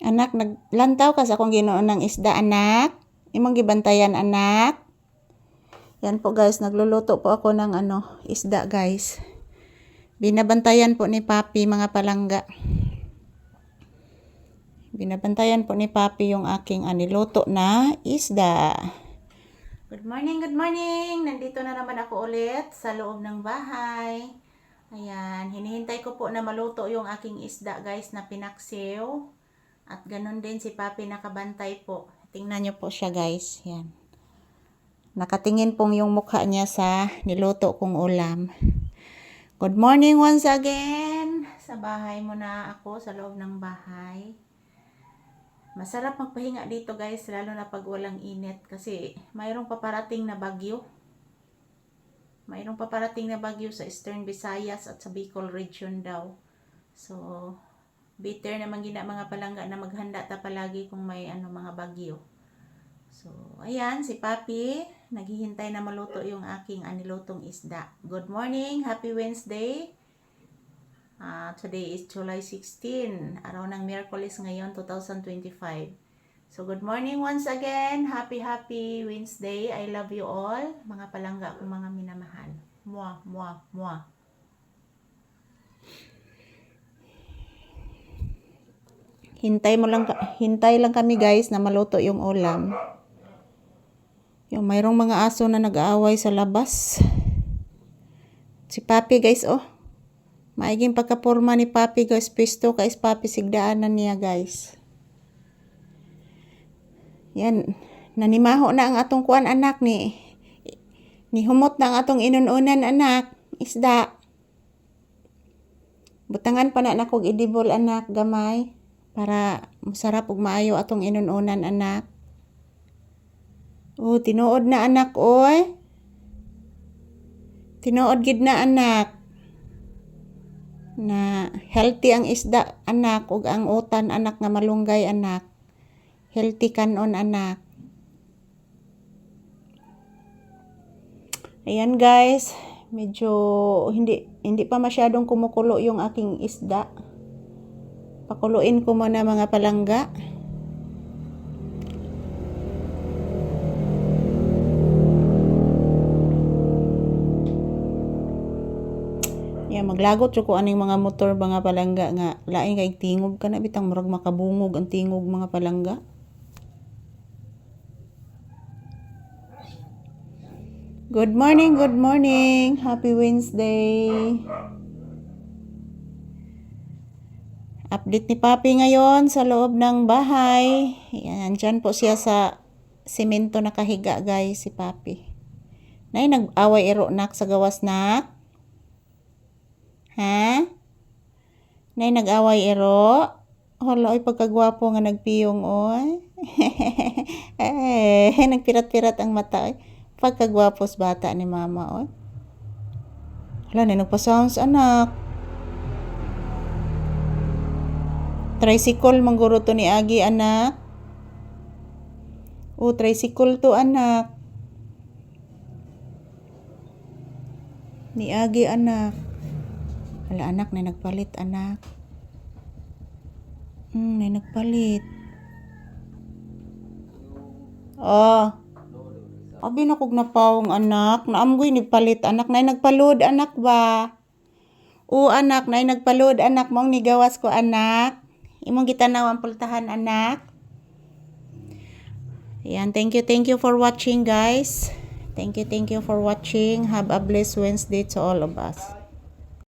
Anak, naglantaw ka sa akong ginoon ng isda, anak. Imong gibantayan, anak. Yan po guys, nagluluto po ako ng ano, isda guys. Binabantayan po ni Papi mga palangga. Binabantayan po ni Papi yung aking aniluto na isda. Good morning, good morning! Nandito na naman ako ulit sa loob ng bahay. Ayan, hinihintay ko po na maluto yung aking isda guys na pinaksiw. At ganun din si Papi nakabantay po. Tingnan nyo po siya guys. Yan. Nakatingin pong yung mukha niya sa niluto kong ulam. Good morning once again. Sa bahay mo na ako, sa loob ng bahay. Masarap magpahinga dito guys, lalo na pag walang init. Kasi mayroong paparating na bagyo. Mayroong paparating na bagyo sa Eastern Visayas at sa Bicol region daw. So, bitter naman gina mga palangga na maghanda ta palagi kung may ano mga bagyo. So, ayan si Papi, naghihintay na maluto yung aking anilutong isda. Good morning, happy Wednesday. Ah, today is July 16, araw ng Miyerkules ngayon 2025. So good morning once again. Happy happy Wednesday. I love you all, mga palangga kong mga minamahal. Mwah, mwah, mwah. Hintay mo lang hintay lang kami guys na maluto yung ulam. Yung mayroong mga aso na nag-aaway sa labas. Si Papi guys oh. Maiging pagkaporma ni Papi guys. Pisto is Papi sigdaanan niya guys. Yan. Nanimaho na ang atong kuan anak ni. Ni humot na ang atong inununan anak. Isda. Butangan pa na nakog idibol anak gamay para masarap ug maayo atong inununan anak. Oh, tinuod na anak oy. Tinuod gid na anak. Na healthy ang isda anak ug ang utan anak nga malunggay anak. Healthy kanon anak. Ayan guys, medyo hindi hindi pa masyadong kumukulo yung aking isda. Pakuluin ko muna mga palangga. Ya maglagot ko aning mga motor mga palangga nga lain kay tingog kana bitang murag makabungog ang tingog mga palangga. Good morning, good morning. Happy Wednesday. Update ni Papi ngayon sa loob ng bahay. Yan, dyan po siya sa simento nakahiga guys, si Papi. Nay, nag-away ero nak sa gawas nak? Ha? Nay, nag-away ero? Hala, ay pagkagwapo nga nagpiyong, oy. eh, nagpirat-pirat ang mata, oy. Pagkagwapos bata ni mama, oy. Hala, na nagpa-sounds, anak. Tricycle mangguro to ni Agi, anak. Oh, tricycle to, anak. Ni Agi, anak. Hala, anak, na nagpalit, anak. Hmm, na nagpalit. Oh. Abi na kog napawong anak. Naamgoy ni palit anak. Nay nagpalod anak ba? O anak, nay nagpalod anak mong nigawas ko anak. Imong gitanaw ang pultahan anak. Yan, thank you, thank you for watching guys. Thank you, thank you for watching. Have a blessed Wednesday to all of us.